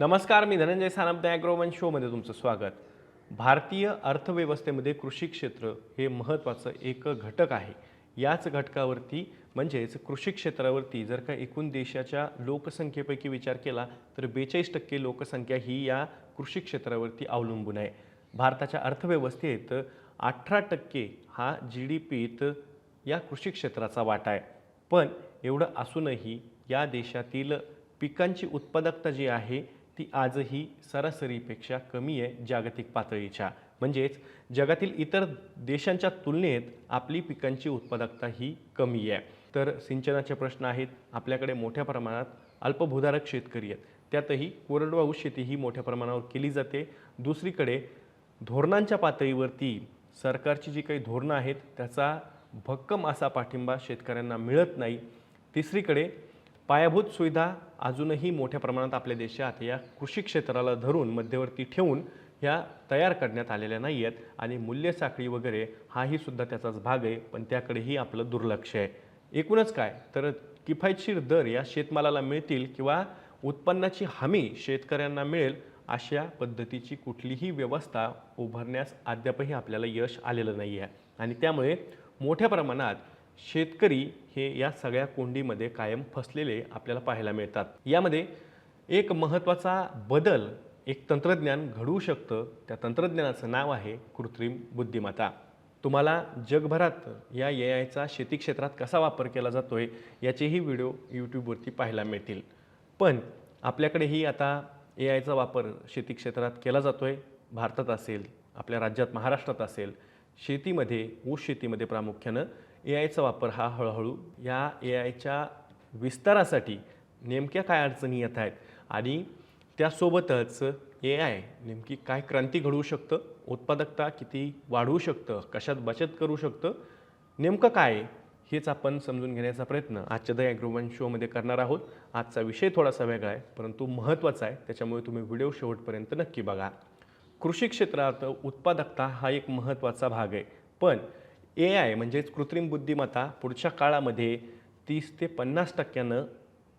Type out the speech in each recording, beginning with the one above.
नमस्कार मी धनंजय सानप ॲग्रोवन शोमध्ये तुमचं स्वागत. भारतीय अर्थव्यवस्थेमध्ये कृषी क्षेत्र हे महत्त्वाचं एक घटक आहे. याच घटकावरती म्हणजेच कृषी क्षेत्रावरती जर का एकूण देशाच्या लोकसंख्येपैकी विचार केला तर बेचाळीस टक्के लोकसंख्या ही या कृषी क्षेत्रावरती अवलंबून आहे. भारताच्या अर्थव्यवस्थेत अठरा टक्के हा जी डी पीत या कृषी क्षेत्राचा वाटा आहे. पण एवढं असूनही या देशातील पिकांची उत्पादकता जी आहे ती आजही सरासरीपेक्षा कमी आहे जागतिक पातळीच्या. म्हणजेच जगातील इतर देशांच्या तुलनेत आपली पिकांची उत्पादकता ही कमी आहे. तर सिंचनाचे प्रश्न आहेत. आपल्याकडे मोठ्या प्रमाणात अल्पभूधारक शेतकरी आहेत. त्यातही कोरडवाहू शेती ही मोठ्या प्रमाणावर केली जाते. दुसरीकडे धोरणांच्या पातळीवरती सरकारची जी काही धोरणं आहेत त्याचा भक्कम असा पाठिंबा शेतकऱ्यांना मिळत नाही. तिसरीकडे पायाभूत सुविधा अजूनही मोठ्या प्रमाणात आपल्या देशात या कृषी क्षेत्राला धरून मध्यवर्ती ठेवून ह्या तयार करण्यात आलेल्या नाही आहेत आणि मूल्य साखळी वगैरे हाही सुद्धा त्याचाच भाग आहे पण त्याकडेही आपलं दुर्लक्ष आहे. एकूणच काय? तर किफायतशीर दर या शेतमालाला मिळतील किंवा उत्पन्नाची हमी शेतकऱ्यांना मिळेल अशा पद्धतीची कुठलीही व्यवस्था उभारण्यास अद्यापही आपल्याला यश आलेलं नाही आहे आणि त्यामुळे मोठ्या प्रमाणात शेतकरी हे या सगळ्या कोंडीमध्ये कायम फसलेले आपल्याला पाहायला मिळतात. यामध्ये एक महत्त्वाचा बदल एक तंत्रज्ञान घडवू शकतं. त्या तंत्रज्ञानाचं नाव आहे कृत्रिम बुद्धिमत्ता. तुम्हाला जगभरात या ए आयचा शेती क्षेत्रात कसा वापर केला जातो आहे याचेही व्हिडिओ यूट्यूबवरती पाहायला मिळतील. पण आपल्याकडेही आता ए आयचा वापर शेती क्षेत्रात केला जातो आहे भारतात असेल आपल्या राज्यात महाराष्ट्रात असेल शेतीमध्ये ऊस शेतीमध्ये प्रामुख्यानं ए आयचा वापर हा हळूहळू या ए आयच्या विस्तारासाठी नेमक्या काय अडचणी येत आहेत आणि त्यासोबतच ए आय नेमकी काय क्रांती घडवू शकतं उत्पादकता किती वाढवू शकतं कशात बचत करू शकतं नेमकं काय हेच आपण समजून घेण्याचा प्रयत्न आजच्या द ॲग्रोवन शोमध्ये करणार आहोत. आजचा विषय थोडासा वेगळा आहे परंतु महत्त्वाचा आहे त्याच्यामुळे तुम्ही व्हिडिओ शेवटपर्यंत नक्की बघा. कृषी क्षेत्रात उत्पादकता हा एक महत्त्वाचा भाग आहे पण ए आय म्हणजेच कृत्रिम बुद्धिमत्ता पुढच्या काळामध्ये तीस ते पन्नास टक्क्यानं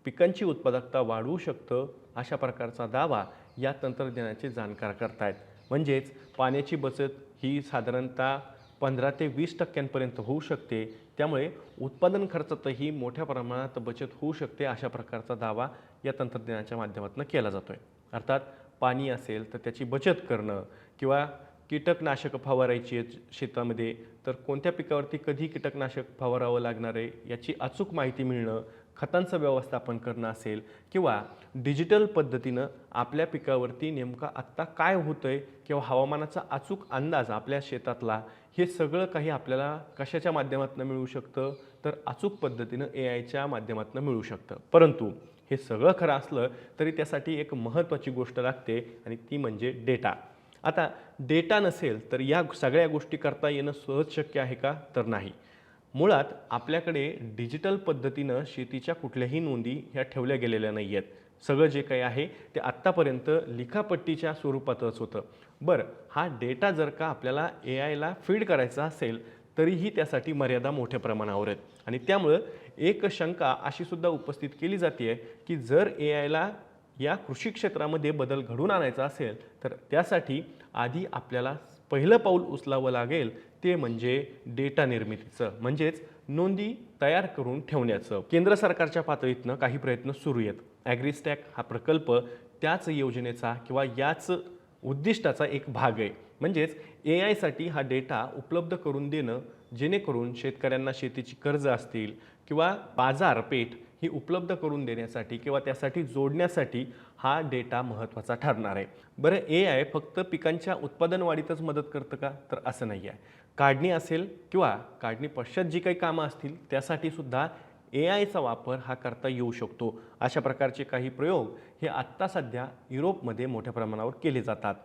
पिकांची उत्पादकता वाढवू शकतं अशा प्रकारचा दावा या तंत्रज्ञानाचे जाणकार करतायत. म्हणजेच पाण्याची बचत ही साधारणतः पंधरा ते वीस टक्क्यांपर्यंत होऊ शकते. त्यामुळे उत्पादन खर्चातही मोठ्या प्रमाणात बचत होऊ शकते अशा प्रकारचा दावा या तंत्रज्ञानाच्या माध्यमातून केला जातो आहे अर्थात पाणी असेल तर त्याची बचत करणं किंवा कीटकनाशक फवारायची आहेत शेतामध्ये तर कोणत्या पिकावरती कधी कीटकनाशक फवारावं लागणार आहे याची अचूक माहिती मिळणं खतांचं व्यवस्थापन करणं असेल किंवा डिजिटल पद्धतीनं आपल्या पिकावरती नेमका आत्ता काय होतं आहे किंवा हवामानाचा अचूक अंदाज आपल्या शेतातला हे सगळं काही आपल्याला कशाच्या माध्यमातून मिळू शकतं? तर अचूक पद्धतीनं ए आयच्या माध्यमातून मिळू शकतं. परंतु हे सगळं खरं असलं तरी त्यासाठी एक महत्त्वाची गोष्ट लागते आणि ती म्हणजे डेटा. आता डेटा नसेल तर या सगळ्या गोष्टी करता येणं सहज शक्य आहे का? तर नाही. मुळात आपल्याकडे डिजिटल पद्धतीनं शेतीच्या कुठल्याही नोंदी ह्या ठेवल्या गेलेल्या नाही आहेत सगळं जे काही आहे ते आत्तापर्यंत लिखापट्टीच्या स्वरूपातच होतं. बरं हा डेटा जर का आपल्याला ए आयला फीड करायचा असेल तरीही त्यासाठी मर्यादा मोठ्या प्रमाणावर आहेत. आणि त्यामुळं एक शंका अशी सुद्धा उपस्थित केली जाते की जर ए आयला या कृषी क्षेत्रामध्ये बदल घडून आणायचा असेल तर त्यासाठी आधी आपल्याला पहिलं पाऊल उचलावं लागेल ते म्हणजे डेटा निर्मितीचं. म्हणजेच नोंदी तयार करून ठेवण्याचं. केंद्र सरकारच्या पातळीतनं काही प्रयत्न सुरू आहेत. ॲग्रीस्टॅक हा प्रकल्प त्याच योजनेचा किंवा याच उद्दिष्टाचा एक भाग आहे. म्हणजेच ए आयसाठी हा डेटा उपलब्ध करून देणं जेणेकरून शेतकऱ्यांना शेतीची कर्ज असतील किंवा बाजारपेठ ही उपलब्ध करून देण्यासाठी किंवा त्यासाठी जोडण्यासाठी हा डेटा महत्त्वाचा ठरणार आहे. बरं ए आय फक्त पिकांच्या उत्पादन वाढीतच मदत करतं का? तर असं नाही आहे. काढणी असेल किंवा काढणी पश्चात जी काही कामं असतील त्यासाठी सुद्धा ए आयचा वापर हा करता येऊ शकतो. अशा प्रकारचे काही प्रयोग हे आत्ता सध्या युरोपमध्ये मोठ्या प्रमाणावर केले जातात.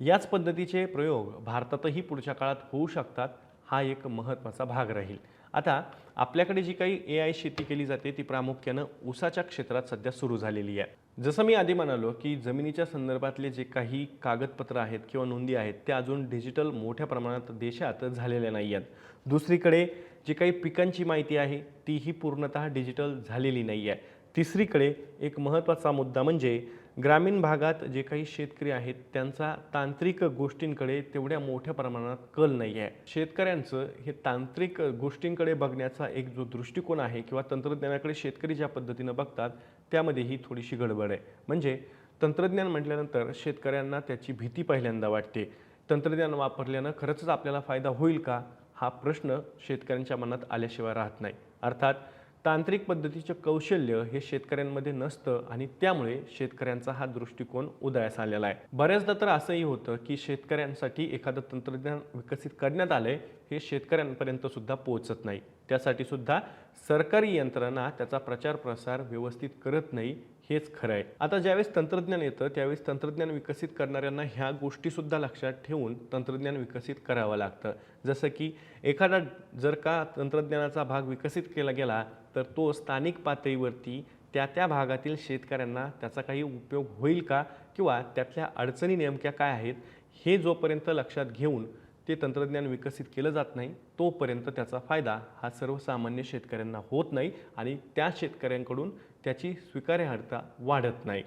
याच पद्धतीचे प्रयोग भारतातही पुढच्या काळात होऊ शकतात हा एक महत्त्वाचा भाग राहील. आता आपल्याकडे जी काही ए आय शेती केली जाते ती प्रामुख्यानं ऊसाच्या क्षेत्रात सध्या सुरू झालेली आहे. जसं मी आधी म्हणालो की जमिनीच्या संदर्भातले जे काही कागदपत्र आहेत किंवा नोंदी आहेत त्या अजून डिजिटल मोठ्या प्रमाणात देशात झालेल्या नाही आहेत. दुसरीकडे जी काही पिकांची माहिती आहे तीही पूर्णतः डिजिटल झालेली नाही आहे. तिसरीकडे एक महत्त्वाचा मुद्दा म्हणजे ग्रामीण भागात जे काही शेतकरी आहेत त्यांचा तांत्रिक गोष्टींकडे तेवढ्या मोठ्या प्रमाणात कल नाही आहे. शेतकऱ्यांचं हे तांत्रिक गोष्टींकडे बघण्याचा एक जो दृष्टिकोन आहे किंवा तंत्रज्ञानाकडे शेतकरी ज्या पद्धतीनं बघतात त्यामध्ये ही थोडीशी गडबड आहे. म्हणजे तंत्रज्ञान म्हटल्यानंतर शेतकऱ्यांना त्याची भीती पहिल्यांदा वाटते. तंत्रज्ञान वापरल्यानं खरंच आपल्याला फायदा होईल का? हा प्रश्न शेतकऱ्यांच्या मनात आल्याशिवाय राहत नाही. अर्थात तांत्रिक पद्धतीचं कौशल्य हे शेतकऱ्यांमध्ये नसतं आणि त्यामुळे शेतकऱ्यांचा हा दृष्टिकोन उदयास आलेला आहे. बऱ्याचदा तर असंही होतं की शेतकऱ्यांसाठी एखादं तंत्रज्ञान विकसित करण्यात आलंय हे शेतकऱ्यांपर्यंत सुद्धा पोहोचत नाही. त्यासाठी सुद्धा सरकारी यंत्रणा त्याचा प्रचार प्रसार व्यवस्थित करत नाही हेच खरं आहे. आता ज्यावेळेस तंत्रज्ञान येतं त्यावेळेस तंत्रज्ञान विकसित करणाऱ्यांना ह्या गोष्टीसुद्धा लक्षात ठेवून तंत्रज्ञान विकसित करावं लागतं. जसं की एखादा जर का तंत्रज्ञानाचा भाग विकसित केला गेला तर तो स्थानिक पातळीवरती त्या त्या भागातील शेतकऱ्यांना त्याचा काही उपयोग होईल का? किंवा त्यातल्या अडचणी नेमक्या काय आहेत? हे जोपर्यंत लक्षात घेऊन ते तंत्रज्ञान विकसित केलं जात नाही तोपर्यंत त्याचा फायदा हा सर्वसामान्य शेतकऱ्यांना होत नाही आणि त्या शेतकऱ्यांकडून त्याची स्वीकार्यहर्ता वाढत नाही.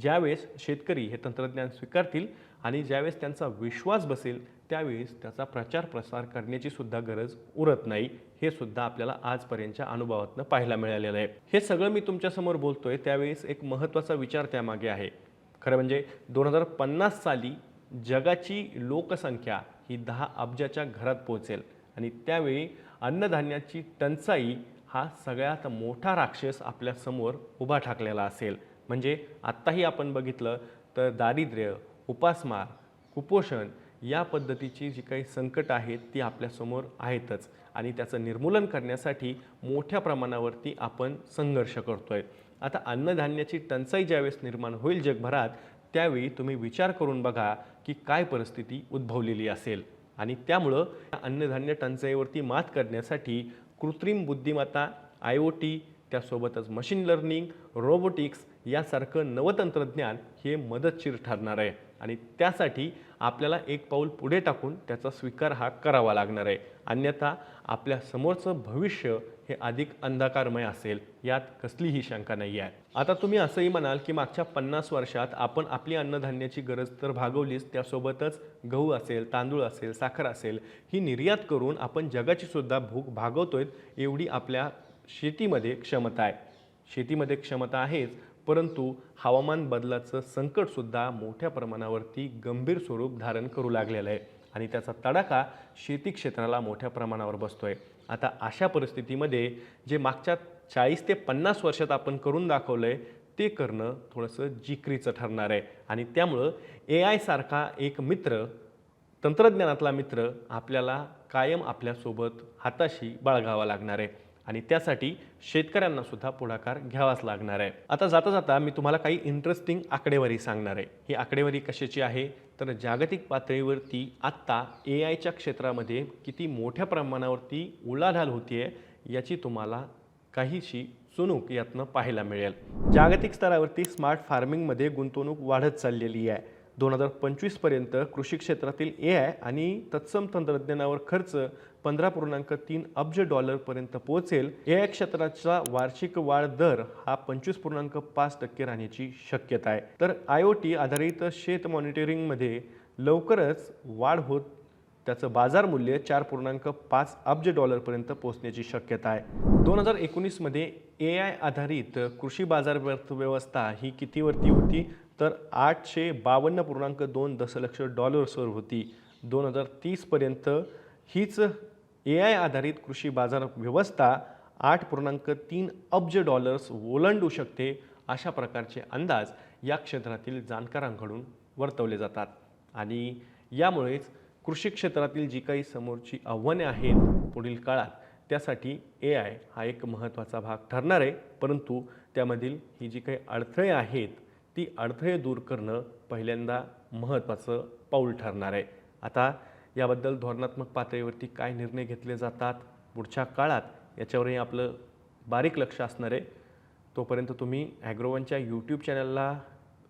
ज्यावेळेस शेतकरी हे तंत्रज्ञान स्वीकारतील आणि ज्यावेळेस त्यांचा विश्वास बसेल त्यावेळेस त्याचा प्रचार प्रसार करण्याची सुद्धा गरज उरत नाही. हे सुद्धा आपल्याला आजपर्यंतच्या अनुभवातनं पाहायला मिळालेलं आहे. हे सगळं मी तुमच्यासमोर बोलतोय त्यावेळेस एक महत्त्वाचा विचार त्यामागे आहे. खरं म्हणजे दोन हजार पन्नास साली जगाची लोकसंख्या ही दहा अब्जाच्या घरात पोहोचेल आणि त्यावेळी अन्नधान्याची टंचाई हा सगळ्यात मोठा राक्षस आपल्यासमोर उभा ठाकलेला असेल. म्हणजे आत्ताही आपण बघितलं तर दारिद्र्य उपासमार कुपोषण या पद्धतीची जी काही संकट आहेत ती आपल्यासमोर आहेतच. आणि त्याचं निर्मूलन करण्यासाठी मोठ्या प्रमाणावरती आपण संघर्ष करतोय. आता अन्नधान्याची टंचाई ज्यावेळेस निर्माण होईल जगभरात त्यावेळी तुम्ही विचार करून बघा की काय परिस्थिती उद्भवलेली असेल. आणि त्यामुळं या अन्नधान्य टंचाईवरती मात करण्यासाठी कृत्रिम बुद्धिमत्ता आय ओ टी त्यासोबतच मशीन लर्निंग रोबोटिक्स यासारखं नवतंत्रज्ञान हे मदतशीर ठरणार आहे. आणि त्यासाठी आपल्याला एक पाऊल पुढे टाकून त्याचा स्वीकार हा करावा लागणार आहे. अन्यथा आपल्या समोरचं भविष्य हे अधिक अंधकारमय असेल. यात कसलीही शंका नाही आहे आता तुम्ही असंही म्हणाल की मागच्या पन्नास वर्षात आपण आपली अन्नधान्याची गरज तर भागवलीच त्यासोबतच गहू असेल तांदूळ असेल साखर असेल ही निर्यात करून आपण जगाची सुद्धा भूक भागवतोय एवढी आपल्या शेतीमध्ये क्षमता आहे. शेतीमध्ये क्षमता आहेच परंतु हवामान बदलाचं संकटसुद्धा मोठ्या प्रमाणावरती गंभीर स्वरूप धारण करू लागलेलं आहे. आणि त्याचा तडाखा शेती क्षेत्राला मोठ्या प्रमाणावर बसतोय. आता अशा परिस्थितीमध्ये जे मागच्या चाळीस ते पन्नास वर्षात आपण करून दाखवलं आहे ते करणं थोडंसं जिकरीचं ठरणार आहे. आणि त्यामुळं ए आयसारखा एक मित्र तंत्रज्ञानातला मित्र आपल्याला कायम आपल्यासोबत हाताशी बाळगावा लागणार आहे. आणि त्यासाठी शेतकऱ्यांना सुद्धा पुढाकार घ्यावाच लागणार आहे. आता जाता जाता मी तुम्हाला काही इंटरेस्टिंग आकडेवारी सांगणार आहे. ही आकडेवारी कशाची आहे? तर जागतिक पातळीवरती आत्ता ए आयच्या क्षेत्रामध्ये किती मोठ्या प्रमाणावरती उलाढाल होतीये याची तुम्हाला काहीशी चुणूक यातनं पाहायला मिळेल. जागतिक स्तरावरती स्मार्ट फार्मिंगमध्ये गुंतवणूक वाढत चाललेली आहे. दोन हजार पंचवीसपर्यंत कृषी क्षेत्रातील ए आय आणि तत्सम तंत्रज्ञानावर खर्च पंधरा पूर्णांक तीन अब्ज डॉलरपर्यंत पोहोचेल. ए आय क्षेत्राचा वार्षिक वाढ दर हा पंचवीस पूर्णांक पाच टक्के राहण्याची शक्यता आहे. तर आय ओ टी आधारित शेत मॉनिटरिंगमध्ये लवकरच वाढ होत त्याचं बाजार मूल्य चार पूर्णांक पाच अब्ज डॉलरपर्यंत पोहोचण्याची शक्यता आहे. दोन हजार एकोणीसमध्ये ए आय आधारित कृषी बाजार अर्थव्यवस्था ही कितीवरती होती? तर आठशे बावन्न पूर्णांक दोन दशलक्ष डॉलर्सवर होती. दोन हजार तीसपर्यंत हीच ए आय आधारित कृषी बाजार व्यवस्था आठ पूर्णांक तीन अब्ज डॉलर्स ओलांडू शकते अशा प्रकारचे अंदाज या क्षेत्रातील जाणकारांकडून वर्तवले जातात. आणि यामुळेच कृषी क्षेत्रातील जी काही समोरची आव्हाने आहेत पुढील काळात त्यासाठी ए आय हा एक महत्त्वाचा भाग ठरणार आहे. परंतु त्यामधील ही जी काही अडथळे आहेत ती अडथळे दूर करणं पहिल्यांदा महत्त्वाचं पाऊल ठरणार आहे. आता याबद्दल धोरणात्मक पातळीवरती काय निर्णय घेतले जातात पुढच्या काळात याच्यावरही आपलं बारीक लक्ष असणार आहे. तोपर्यंत तुम्ही ॲग्रोवनच्या यूट्यूब चॅनलला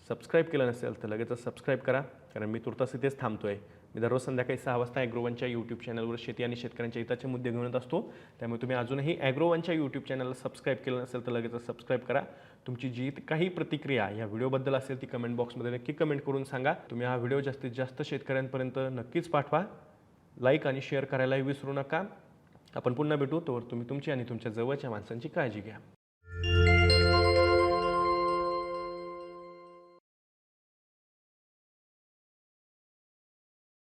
सबस्क्राईब केलं नसेल तर लगेचच सबस्क्राईब करा कारण मी तुर्तास इथेच थांबतो आहे मी दररोज संध्याकाळी सहा वाजता ॲग्रोवनच्या यूट्यूब चॅनलवर शेती आणि शेतकऱ्यांच्या हिताचे मुद्दे घेऊन येत असतो. त्यामुळे तुम्ही अजूनही ॲग्रोवनच्या यूट्यूब चॅनलला सबस्क्राईब केलं नसेल तर लगेचच सबस्क्राईब करा. तुमची जी काही प्रतिक्रिया या व्हिडिओबद्दल असेल ती कमेंट बॉक्समध्ये नक्की कमेंट करून सांगा. तुम्ही हा व्हिडिओ जास्तीत जास्त शेतकऱ्यांपर्यंत नक्कीच पाठवा. लाईक आणि शेअर करायलाही विसरू नका. आपण पुन्हा भेटू. तोवर तुम्ही तुमची आणि तुमच्या जवळच्या माणसांची काळजी घ्या.